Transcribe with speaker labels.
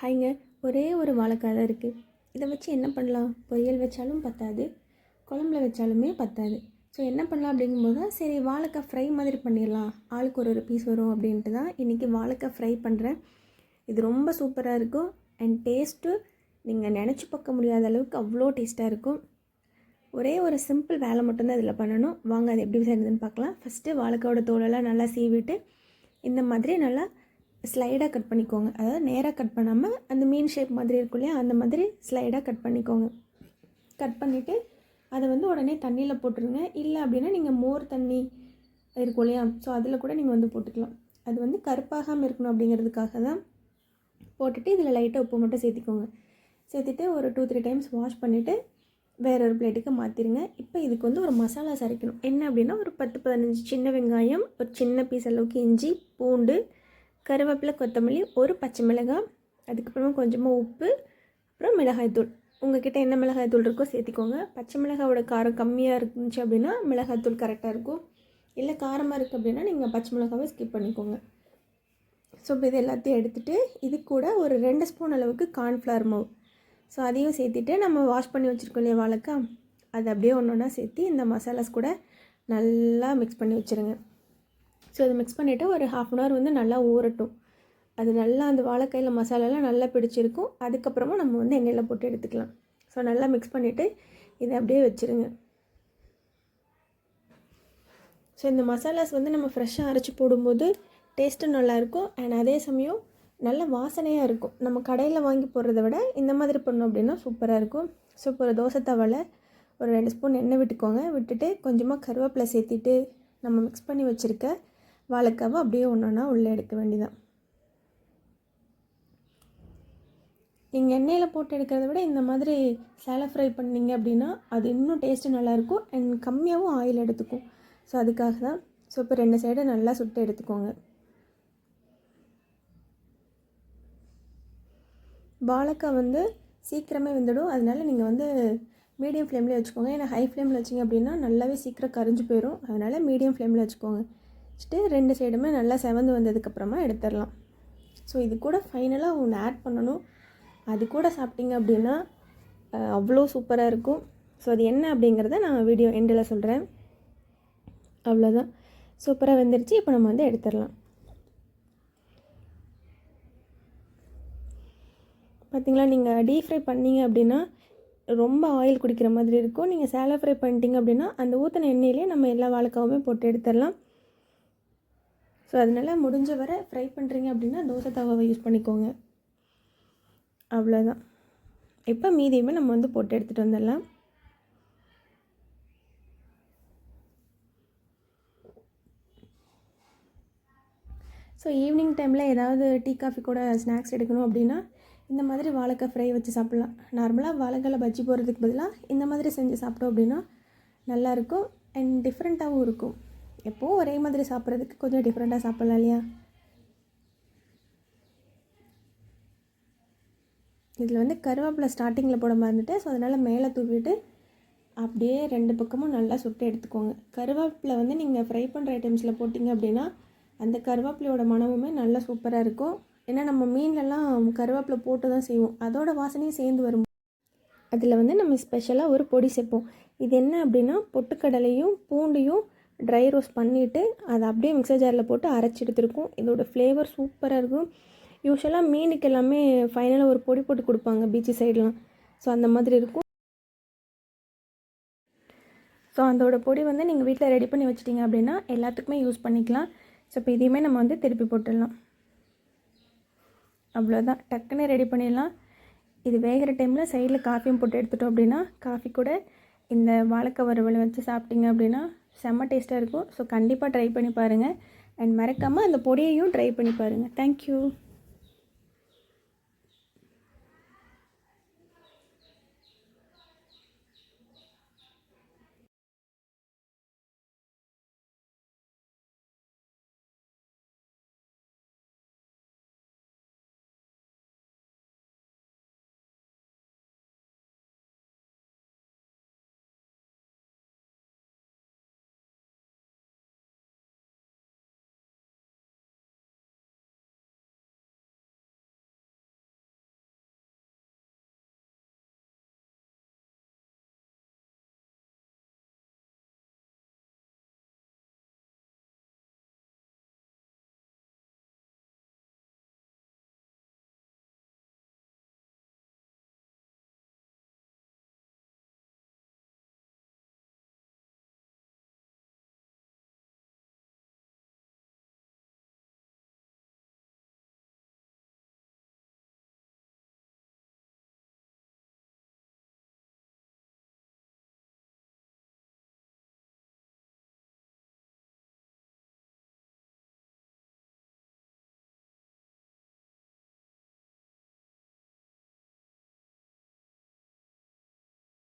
Speaker 1: ஹைங்க ஒரே ஒரு வாழைக்காய் தான் இருக்குது இதை வச்சு என்ன பண்ணலாம்? பொரியல் வச்சாலும் பத்தாது குழம்புல வச்சாலுமே பத்தாது. ஸோ என்ன பண்ணலாம் அப்படிங்கும்போது தான் சரி வாழைக்காய் ஃப்ரை மாதிரி பண்ணிடலாம். ஆளுக்கு ஒரு ஒரு பீஸ் வரும் அப்படின்ட்டு தான் இன்றைக்கி வாழைக்காய் ஃப்ரை பண்ணுறேன் இது ரொம்ப சூப்பராக இருக்கும். அண்ட் டேஸ்ட்டு நீங்கள் நினச்சி பார்க்க முடியாத அளவுக்கு அவ்வளோ டேஸ்ட்டாக இருக்கும். ஒரே ஒரு சிம்பிள் வேலை மட்டும்தான் இதில் பண்ணணும். வாங்க அது எப்படி செய்யுதுன்னு பார்க்கலாம். ஃபஸ்ட்டு வாழைக்காயோட தோலெல்லாம் நல்லா சீவிட்டு இந்த மாதிரி நல்லா ஸ்லைடாக கட் பண்ணிக்கோங்க. அதாவது நேராக கட் பண்ணாமல் அந்த மீன் ஷேப் மாதிரி இருக்கும் இல்லையா? அந்த மாதிரி ஸ்லைடாக கட் பண்ணிக்கோங்க. கட் பண்ணிவிட்டு அதை வந்து உடனே தண்ணியில் போட்டுருங்க. இல்லை அப்படின்னா நீங்கள் மோர் தண்ணி இருக்கும் இல்லையா? ஸோ அதில் கூட நீங்கள் வந்து போட்டுக்கலாம். அது வந்து கருப்பாகாமல் இருக்கணும் அப்படிங்கிறதுக்காக தான் போட்டுட்டு இதில் லைட்டாக உப்பு மட்டும் சேர்த்திக்கோங்க. சேர்த்துட்டு ஒரு டூ த்ரீ டைம்ஸ் வாஷ் பண்ணிவிட்டு வேற ஒரு பிளேட்டுக்கு மாற்றிடுங்க இப்போ இதுக்கு வந்து ஒரு மசாலா சரைக்கணும் என்ன அப்படின்னா ஒரு பத்து பதினஞ்சு சின்ன வெங்காயம் ஒரு சின்ன பீஸ் அளவுக்கு இஞ்சி பூண்டு கருவேப்பிலை கொத்தமல்லி ஒரு பச்சை மிளகாய் அதுக்கப்புறமா கொஞ்சமாக உப்பு அப்புறம் மிளகாய்த்தூள் உங்ககிட்ட என்ன மிளகாய் தூள் இருக்கோ சேர்த்திக்கோங்க. பச்சை மிளகாவோட காரம் கம்மியாக இருந்துச்சு அப்படின்னா மிளகாய்த்தூள் கரெக்டாக இருக்கும். இல்லை காரமாக இருக்குது அப்படின்னா நீங்கள் பச்சை மிளகாவை ஸ்கிப் பண்ணிக்கோங்க. ஸோ இப்போ இது எல்லாத்தையும் எடுத்துகிட்டு இது கூட ஒரு ரெண்டு ஸ்பூன் அளவுக்கு கார்ன்ஃப்ளவர் மாவு. ஸோ அதையும் சேர்த்துட்டு நம்ம வாஷ் பண்ணி வச்சுருக்கோம் இல்லையா வாழைக்கா? அதை அப்படியே ஒன்று ஒன்றா சேர்த்து இந்த மசாலாஸ் கூட நல்லா மிக்ஸ் பண்ணி வச்சுருங்க. ஸோ அதை மிக்ஸ் பண்ணிவிட்டு ஒரு ஹாஃப் அன் ஹவர் வந்து நல்லா ஊறட்டும். அது நல்லா அந்த வாழைக்காயில் மசாலாலாம் நல்லா பிடிச்சிருக்கும். அதுக்கப்புறமா நம்ம வந்து எண்ணெயில் போட்டு எடுத்துக்கலாம். ஸோ நல்லா மிக்ஸ் பண்ணிவிட்டு இதை அப்படியே வச்சுருங்க. ஸோ இந்த மசாலாஸ் வந்து நம்ம ஃப்ரெஷ்ஷாக அரைச்சி போடும்போது டேஸ்ட்டும் நல்லாயிருக்கும் அண்ட் அதே சமயம் நல்ல வாசனையாக இருக்கும். நம்ம கடையில் வாங்கி போடுறத விட இந்த மாதிரி பண்ணோம் அப்படின்னா சூப்பராக இருக்கும். ஸோ இப்போ ஒரு தோசை தவளை ஒரு ரெண்டு ஸ்பூன் எண்ணெய் விட்டுக்கோங்க. விட்டுட்டு கொஞ்சமாக கருவேப்பிலை சேர்த்திட்டு நம்ம மிக்ஸ் பண்ணி வச்சுருக்க வாழைக்காவை அப்படியே ஒன்று ஒன்றா உள்ளே எடுக்க வேண்டியதான் நீங்கள் எண்ணெயில் போட்டு எடுக்கிறத விட இந்த மாதிரி சேலை ஃப்ரை பண்ணிங்க அப்படின்னா அது இன்னும் டேஸ்ட்டு நல்லாயிருக்கும் அண்ட் கம்மியாகவும் ஆயில் எடுத்துக்கும். ஸோ அதுக்காக தான் ஸோ இப்போ ரெண்டு சைடும் நல்லா சுட்டு எடுத்துக்கோங்க. வாழைக்காய் வந்து சீக்கிரமே வெந்துடும். அதனால நீங்கள் வந்து மீடியம் ஃப்ளேம்லேயே வச்சுக்கோங்க. ஏன்னா ஹை ஃப்ளேமில் வச்சிங்க அப்படின்னா நல்லாவே சீக்கிரம் கரைஞ்சி போயிடும் அதனால் மீடியம் ஃப்ளேமில் வச்சுக்கோங்க. வச்சுட்டு ரெண்டு சைடுமே நல்லா செவந்து வந்ததுக்கப்புறமா எடுத்துடலாம். ஸோ இது கூட ஃபைனலாக ஒன்று ஆட் பண்ணணும். அது கூட சாப்பிட்டீங்க அப்படின்னா அவ்வளோ சூப்பராக இருக்கும். ஸோ அது என்ன அப்படிங்கிறத நான் வீடியோ எண்டில் சொல்கிறேன் அவ்வளோதான் சூப்பராக வெந்துருச்சு. இப்போ நம்ம வந்து எடுத்துடலாம். பார்த்திங்களா நீங்கள் டீப் ஃப்ரை பண்ணீங்க அப்படின்னா ரொம்ப ஆயில் குடிக்கிற மாதிரி இருக்கும். நீங்கள் சேலை ஃப்ரை பண்ணிட்டீங்க அப்படின்னா அந்த ஊற்றின எண்ணெயிலே நம்ம எல்லா வாழைக்காவுமே போட்டு எடுத்துடலாம். ஸோ அதனால் முடிஞ்ச வரை ஃப்ரை பண்ணுறீங்க அப்படின்னா தோசை தவாவை யூஸ் பண்ணிக்கோங்க. அவ்வளோதான் இப்போ மீதியுமே நம்ம வந்து போட்டு எடுத்துகிட்டு வந்துடலாம். ஸோ ஈவினிங் டைமில் ஏதாவது டீ காஃபி கூட ஸ்நாக்ஸ் எடுக்கணும் அப்படின்னா இந்த மாதிரி வாழைக்காய் ஃப்ரை வச்சு சாப்பிட்லாம். நார்மலாக வாழைக்காயில் பஜ்ஜி போடுறதுக்கு பதிலாக இந்த மாதிரி செஞ்சு சாப்பிட்டோம் அப்படின்னா நல்லாயிருக்கும் அண்ட் டிஃப்ரெண்ட்டாகவும் இருக்கும். எப்போவும் ஒரே மாதிரி சாப்பிட்றதுக்கு கொஞ்சம் டிஃப்ரெண்ட்டாக சாப்பிட்லாம் இல்லையா? இதில் வந்து கருவேப்பிலை ஸ்டார்டிங்கில் போட மறந்துட்டு ஸோ அதனால் மேலே தூவிட்டு அப்படியே ரெண்டு பக்கமும் நல்லா சுட்டு எடுத்துக்கோங்க. கருவேப்பிலை வந்து நீங்கள் ஃப்ரை பண்ணுற ஐட்டம்ஸில் போட்டிங்க அப்படின்னா அந்த கருவேப்பிலையோட மனமுமே நல்லா சூப்பராக இருக்கும். ஏன்னா நம்ம மீன்லலாம் கருவேப்பிலை போட்டு தான் செய்வோம். அதோட வாசனையும் சேர்ந்து வரும். அதில் வந்து நம்ம ஸ்பெஷலாக ஒரு பொடி சேர்ப்போம். இது என்ன அப்படின்னா பொட்டுக்கடலையும் பூண்டையும் ட்ரை ரோஸ்ட் பண்ணிவிட்டு அதை அப்படியே மிக்சர் ஜாரில் போட்டு அரைச்சி எடுத்துருக்கோம். இதோட ஃப்ளேவர் சூப்பராக இருக்கும். யூஸ்வலாக மீனுக்கு எல்லாமே ஃபைனலாக ஒரு பொடி போட்டு கொடுப்பாங்க பீச்சு சைட்லாம் ஸோ அந்த மாதிரி இருக்கும். ஸோ அதோட பொடி வந்து நீங்கள் வீட்டில் ரெடி பண்ணி வச்சிட்டிங்க அப்படின்னா எல்லாத்துக்குமே யூஸ் பண்ணிக்கலாம். ஸோ இப்போ இதையுமே நம்ம வந்து திருப்பி போட்டுடலாம். அவ்வளோதான் டக்குன்னு ரெடி பண்ணிடலாம். இது வேகிற டைமில் சைடில் காஃபியும் போட்டு எடுத்துட்டோம் அப்படின்னா காஃபி கூட இந்த வாழைக்காய் வறுவலை வச்சு சாப்பிட்டிங்க அப்படின்னா செம்ம டேஸ்ட்டாக இருக்கும். ஸோ கண்டிப்பாக ட்ரை பண்ணி பாருங்கள் அண்ட் மறக்காமல் அந்த பொடியையும் ட்ரை பண்ணி பாருங்கள் தேங்க்யூ